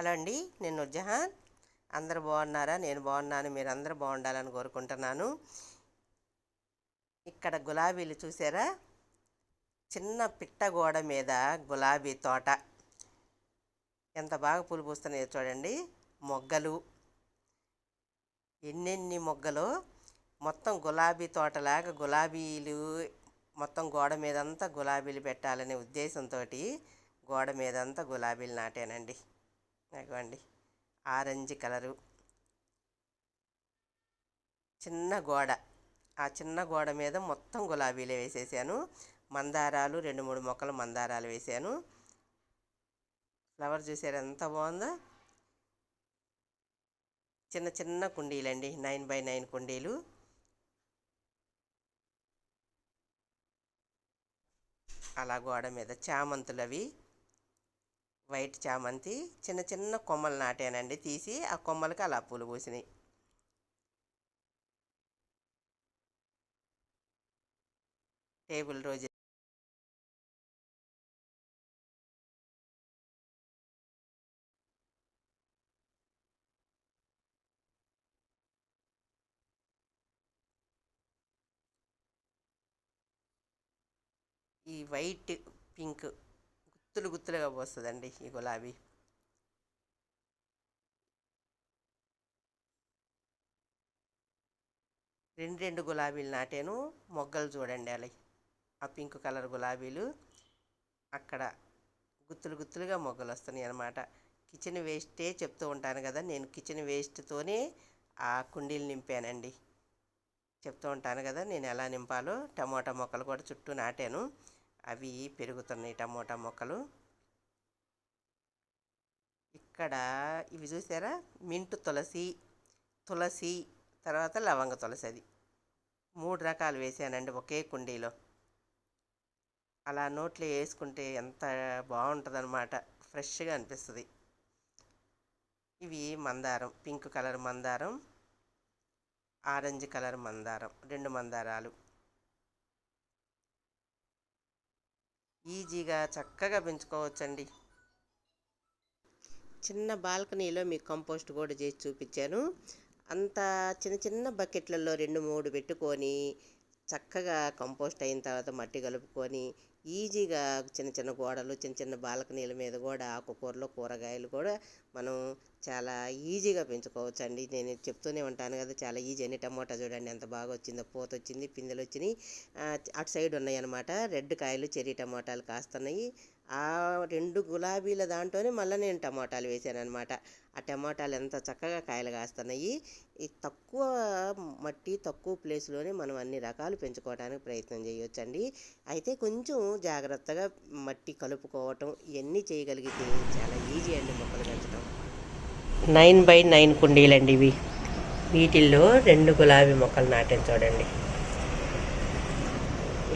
Hello అండి నేను జహాన్ అందరు బాగున్నారా? నేను బాగున్నాను మీరు అందరూ బాగుండాలని కోరుకుంటున్నాను. ఇక్కడ గులాబీలు చూసారా? చిన్న పిట్ట గోడ మీద గులాబీ తోట. ఎంత బాగా పూలు పూస్తున్నాయో చూడండి. మొగ్గలు. ఎన్నెన్ని మొగ్గలు. మొత్తం గులాబీ తోటలాగా గులాబీలు మొత్తం గోడ మీదంతా గులాబీలు పెట్టాలనే ఉద్దేశంతో గోడ మీదంతా గులాబీలు నాటానండి. ఇదిగోండి ఆరెంజ్ కలరు. చిన్న గోడ. ఆ చిన్న గోడ మీద మొత్తం గులాబీలే వేసేసాను. మందారాలు రెండు మూడు మొక్కలు మందారాలు వేసాను. ఫ్లవర్ చూసారు ఎంత బాగుందో? చిన్న చిన్న కుండీలండి నైన్ బై నైన్ కుండీలు. అలా గోడ మీద చామంతులు అవి వైట్ చామంతి చిన్న చిన్న కొమ్మలు నాటానండి. తీసి ఆ కొమ్మలకి అలా పూలు పూసినాయి. టేబుల్ రోజు ఈ వైట్ పింక్ గుత్తులు గుత్తులుగా పోస్తుందండి ఈ గులాబీ. రెండు రెండు గులాబీలు నాటాను. మొగ్గలు చూడండి అలా. ఆ పింక్ కలర్ గులాబీలు. అక్కడ గుత్తులు గుత్తులుగా మొగ్గలు వస్తున్నాయి అన్నమాట. కిచెన్ వేస్టే చెప్తూ ఉంటాను కదా నేను కిచెన్ వేస్ట్తోనే ఆ కుండీలు నింపానండి. చెప్తూ ఉంటాను కదా నేను ఎలా నింపాలో. టమోటా మొక్కలు కూడా చుట్టూ నాటాను. అవి పెరుగుతున్నాయి టమోటా మొక్కలు. ఇక్కడ ఇవి చూసారా? మింటు తులసి తులసి తర్వాత లవంగ తులసి అది. మూడు రకాలు వేసానండి ఒకే కుండీలో. అలా నోట్లో వేసుకుంటే ఎంత బాగుంటుందన్నమాట. ఫ్రెష్గా అనిపిస్తుంది. ఇవి మందారం పింక్ కలర్ మందారం ఆరెంజ్ కలర్ మందారం రెండు మందారాలు. ఈజీగా చక్కగా పెంచుకోవచ్చండి. చిన్న బాల్కనీలో మీకు కంపోస్ట్ కూడా చేసి చూపించాను. అంత చిన్న చిన్న బకెట్లలో రెండు మూడు పెట్టుకొని చక్కగా కంపోస్ట్ అయిన తర్వాత మట్టి కలుపుకొని ఈజీగా చిన్న చిన్న గోడలు చిన్న చిన్న బాల్కనీల మీద కూడా ఆకుకూరలు కూరగాయలు కూడా మనం చాలా ఈజీగా పెంచుకోవచ్చు అండి నేను చెప్తూనే ఉంటాను కదా చాలా ఈజీ అని టమోటా చూడండి ఎంత బాగా వచ్చిందో పూత వచ్చింది పిందెలు వచ్చినాయి. అటు సైడ్ ఉన్నాయి అనమాట రెడ్ కాయలు చెర్రీ టమోటాలు కాస్తున్నాయి. ఆ రెండు గులాబీల దాంట్లోనే మళ్ళీ నేను టమోటాలు వేసాను అనమాట ఆ టమోటాలు ఎంత చక్కగా కాయలు కాస్తున్నాయి. ఈ తక్కువ మట్టి తక్కువ ప్లేస్లోనే మనం అన్ని రకాలు పెంచుకోవడానికి ప్రయత్నం చేయొచ్చండి. అయితే కొంచెం జాగ్రత్తగా మట్టి కలుపుకోవటం ఇవన్నీ చేయగలిగితే చాలా ఈజీ అండి మొక్కలు పెంచడం నైన్ బై నైన్ కుండీలండి ఇవి. వీటిల్లో రెండు గులాబీ మొక్కలు నాటిన చూడండి.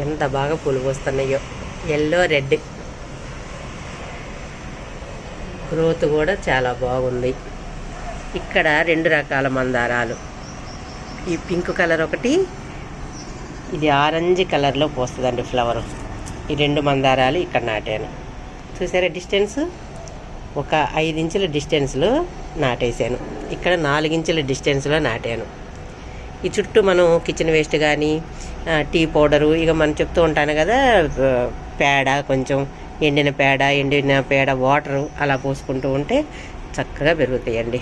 ఎంత బాగా పూలు పోస్తున్నాయో ఎల్లో రెడ్ గ్రోత్ కూడా చాలా బాగుంది. ఇక్కడ రెండు రకాల మందారాలు. ఈ పింక్ కలర్ ఒకటి ఇది ఆరెంజ్ కలర్లో పోస్తుందండి ఫ్లవర్. ఈ రెండు మందారాలు ఇక్కడ నాటాను. చూసారా డిస్టెన్స్? ఒక ఐదు ఇంచుల డిస్టెన్స్లో నాటేశాను. ఇక్కడ నాలుగించుల డిస్టెన్స్లో నాటాను. ఈ చుట్టూ మనం కిచెన్ వేస్ట్ కానీ టీ పౌడరు ఇక మనం చెప్తూ ఉంటాను కదా పేడ కొంచెం ఎండిన పేడ ఎండిన పేడ వాటరు అలా పోసుకుంటూ ఉంటే చక్కగా పెరుగుతాయండి.